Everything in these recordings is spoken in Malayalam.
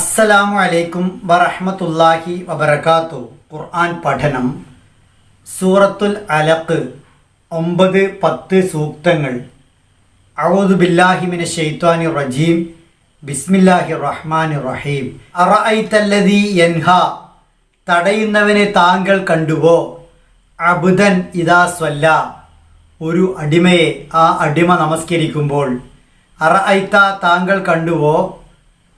അസ്സലാമു അലൈക്കും വറഹ്മത്തുള്ളാഹി വബറകാത്തു. ഖുർആൻ പഠനം. സൂറത്തുൽ അലഖ് ഒമ്പത് പത്ത് സൂക്തങ്ങൾ. അഊദു ബില്ലാഹി മിന ഷെയ്ത്വാനി റജീം. ബിസ്മില്ലാഹി റഹ്മാനി റഹീം. അറഅയ്തല്ലദീ യൻഹ. തടയുന്നവനെ താങ്കൾ കണ്ടുവോ? അബുദൻ ഇദാ സ്വല്ല. ഒരു അടിമയെ ആ അടിമ നമസ്കരിക്കുമ്പോൾ. അറഅയ്ത താങ്കൾ കണ്ടുവോ?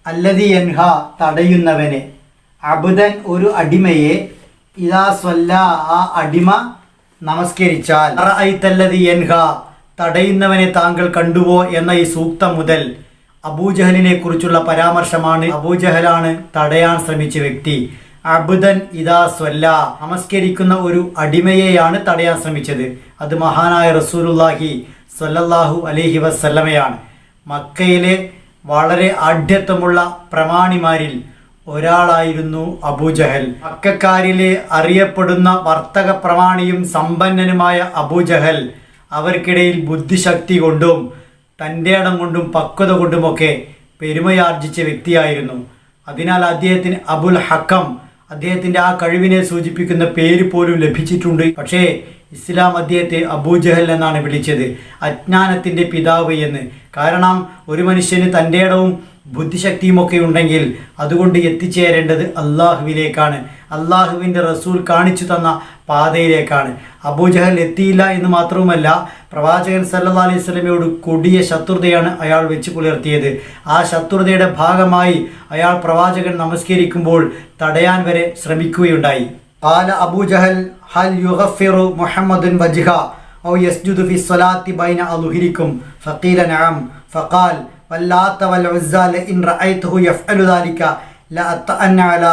അല്ലതി എൻഹ തടയുന്നവനെ. അബുദൻ ഒരു അടിമയെ ഇതാ സ്വല്ല ആ അടിമ നമസ്കരിച്ചാൽ. അറൈത്തല്ലതി എൻഹ തടയുന്നവനെ താങ്കൾ കണ്ടുവോ എന്ന ഈ സൂക്തം മുതൽ അബൂജഹലിനെ കുറിച്ചുള്ള പരാമർശമാണ്. അബൂജഹലാണ് തടയാൻ ശ്രമിച്ച വ്യക്തി. അബുദൻ ഇതാ സ്വല്ല നമസ്കരിക്കുന്ന ഒരു അടിമയെയാണ് തടയാൻ ശ്രമിച്ചത്. അത് മഹാനായ റസൂലുല്ലാഹി സ്വല്ലല്ലാഹു അലഹി വസല്ലമയാണ്. മക്കയിലെ വളരെ ആഢ്യത്വമുള്ള പ്രമാണിമാരിൽ ഒരാളായിരുന്നു അബൂജഹൽ അക്കക്കാരിലെ അറിയപ്പെടുന്ന വർത്തക പ്രമാണിയും സമ്പന്നനുമായ അബൂജഹൽ അവർക്കിടയിൽ ബുദ്ധിശക്തി കൊണ്ടും തന്റെ ഇടം കൊണ്ടും പക്വത കൊണ്ടുമൊക്കെ പെരുമയാർജിച്ച വ്യക്തിയായിരുന്നു. അതിനാൽ അദ്ദേഹത്തിന് അബുൽ ഹക്കം അദ്ദേഹത്തിന്റെ ആ കഴിവിനെ സൂചിപ്പിക്കുന്ന പേര് പോലും ലഭിച്ചിട്ടുണ്ട്. പക്ഷേ ഇസ്ലാം അദ്ദേഹത്തെ അബൂജഹൽ എന്നാണ് വിളിച്ചത്. അജ്ഞാനത്തിന്റെ പിതാവ് എന്ന്. കാരണം ഒരു മനുഷ്യന് തന്റെ ഇടവും ബുദ്ധിശക്തിയും ഒക്കെ ഉണ്ടെങ്കിൽ അതുകൊണ്ട് എത്തിച്ചേരേണ്ടത് അള്ളാഹുവിലേക്കാണ് അള്ളാഹുവിൻ്റെ റസൂൽ കാണിച്ചു തന്ന പാതയിലേക്കാണ് അബൂജഹൽ എത്തിയില്ല എന്ന് മാത്രവുമല്ല പ്രവാചകൻ സല്ലാ അലൈഹി സ്വലമയോട് കൊടിയ ശത്രുതയാണ് അയാൾ വെച്ച് പുലർത്തിയത് ആ ശത്രുതയുടെ ഭാഗമായി അയാൾ പ്രവാചകൻ നമസ്കരിക്കുമ്പോൾ തടയാൻ വരെ ശ്രമിക്കുകയുണ്ടായി قال أبو جهل هل يغفر محمد وجهه أو يسجد في الصلاة بين أظهركم فقيل نعم فقال ഇൻ യഫ്അലു ദാലിക അലാ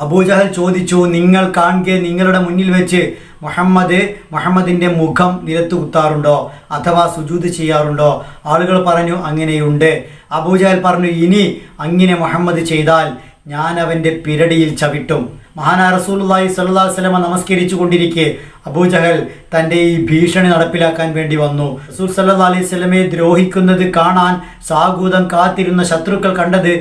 അബൂജഹൽ ചോദിച്ചു നിങ്ങൾ കാണുക നിങ്ങളുടെ മുന്നിൽ വെച്ച് മുഹമ്മദ് മുഹമ്മദിന്റെ മുഖം നിരത്തു കുത്താറുണ്ടോ അഥവാ സുജൂത് ചെയ്യാറുണ്ടോ? ആളുകൾ പറഞ്ഞു അങ്ങനെയുണ്ട്. അബൂജഹൽ പറഞ്ഞു ഇനി അങ്ങനെ മുഹമ്മദ് ചെയ്താൽ ഞാൻ അവന്റെ പിരടിയിൽ ചവിട്ടും. മഹാനാ റസൂലുള്ളാഹി സല്ലാ അലൈഹി വസല്ലമ നമസ്കരിച്ചു കൊണ്ടിരിക്കെ അബൂജഹൽ തന്റെ ഈ ഭീഷണി നടപ്പിലാക്കാൻ വേണ്ടി വന്നു. റസൂൽ സല്ലാ അലൈഹി സ്വലമയെ ദ്രോഹിക്കുന്നത് കാണാൻ സാഗൂതം കാത്തിരുന്ന ശത്രുക്കൾ കണ്ടത്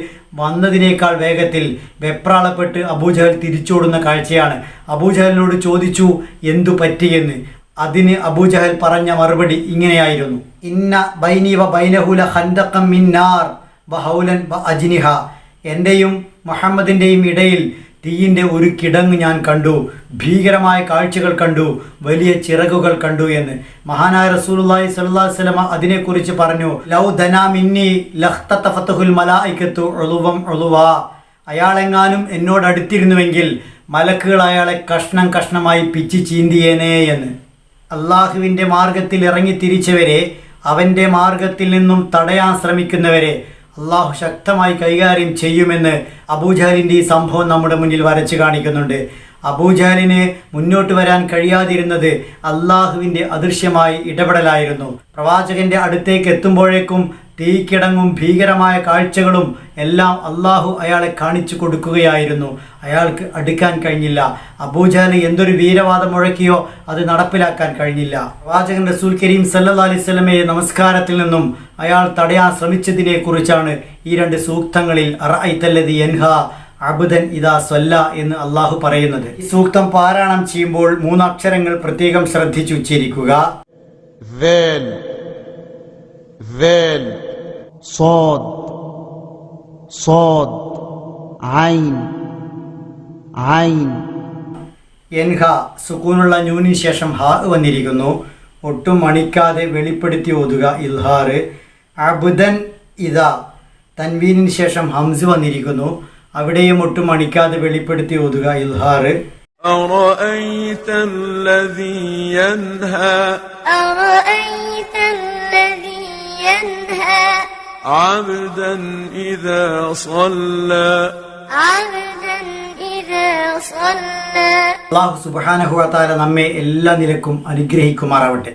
വന്നതിനേക്കാൾ വേഗത്തിൽ വെപ്രാളപ്പെട്ട് അബൂജഹൽ തിരിച്ചോടുന്ന കാഴ്ചയാണ്. അബൂജഹലിനോട് ചോദിച്ചു എന്തു പറ്റിയെന്ന് അതിന് അബൂജഹൽ പറഞ്ഞ മറുപടി ഇങ്ങനെയായിരുന്നു. ഇന്ന ബൈനീവ ബൈനഹുല ഹന്തക്കം മിന്നാർ ബഹൗലൻ ബ അജ്നിഹ. എന്റെയും മുഹമ്മദിന്റെയും ഇടയിൽ തീയിന്റെ ഒരു കിടങ്ങ് ഞാൻ കണ്ടു. ഭീകരമായ കാഴ്ചകൾ കണ്ടു. വലിയ ചിറകുകൾ കണ്ടു എന്ന്. മഹാനായ റസൂലുള്ളാഹി സ്വല്ലല്ലാഹു അലൈഹി വസല്ലം അതിനെക്കുറിച്ച് പറഞ്ഞു. ലൗ ധനാ മിന്നി മല മലായികത്തു ഒളുവം ഉളുവാ. അയാളെങ്ങാനും എന്നോട് അടുത്തിരുന്നുവെങ്കിൽ മലക്കുകൾ അയാളെ കഷ്ണം കഷ്ണമായി പിച്ച് ചീന്തിയേനേ എന്ന്. അള്ളാഹുവിന്റെ മാർഗത്തിൽ ഇറങ്ങി തിരിച്ചവരെ അവന്റെ മാർഗത്തിൽ നിന്നും തടയാൻ ശ്രമിക്കുന്നവരെ അള്ളാഹു ശക്തമായി കൈകാര്യം ചെയ്യുമെന്ന് അബൂജാലിന്റെ ഈ സംഭവം നമ്മുടെ മുന്നിൽ വരച്ചു കാണിക്കുന്നുണ്ട്. അബൂജാലിന് മുന്നോട്ട് വരാൻ കഴിയാതിരുന്നത് അള്ളാഹുവിന്റെ അദൃശ്യമായി ഇടപെടലായിരുന്നു. പ്രവാചകന്റെ അടുത്തേക്ക് എത്തുമ്പോഴേക്കും തീക്കിടങ്ങും ഭീകരമായ കാഴ്ചകളും എല്ലാം അള്ളാഹു അയാളെ കാണിച്ചു കൊടുക്കുകയായിരുന്നു. അയാൾക്ക് അടുക്കാൻ കഴിഞ്ഞില്ല. അബൂജാന് എന്തൊരു വീരവാദം മുഴക്കിയോ അത് നടപ്പിലാക്കാൻ കഴിഞ്ഞില്ല. പ്രവാചകൻ റസൂൽ കരീം സല്ലാ അലിസ്ലമയെ നമസ്കാരത്തിൽ നിന്നും അയാൾ തടയാൻ ശ്രമിച്ചതിനെ കുറിച്ചാണ് ഈ രണ്ട് സൂക്തങ്ങളിൽ അറൈത്തല്ലതി എൻഹ അബുദൻ ഇതാ സ്വല്ല എന്ന് അള്ളാഹു പറയുന്നത്. ഈ സൂക്തം പാരായണം ചെയ്യുമ്പോൾ മൂന്നക്ഷരങ്ങൾ പ്രത്യേകം ശ്രദ്ധിച്ചു ഉച്ചരിക്കുക Then, then صاد صاد عين عين എൻഹ സുക്കൂനുള്ള ന്യൂനിന് ശേഷം ഹാ വന്നിരിക്കുന്നു ഒട്ടും മണിക്കാതെ വെളിപ്പെടുത്തി ഓതുക ഇൽഹാറ് അബുദൻ ഇതാ തൻവീനിന് ശേഷം ഹംസ് വന്നിരിക്കുന്നു അവിടെയും ഒട്ടും മണിക്കാതെ വെളിപ്പെടുത്തി ഓതുക ഇൽഹാറ് أرأيت الذي ينهى أرأيت الذي ينهى عبدا إذا صلى عبدا إذا صلى അള്ളാഹു സുബാനഹുവത്താല നമ്മെ എല്ലാ നിലക്കും അനുഗ്രഹിക്കുമാറാവട്ടെ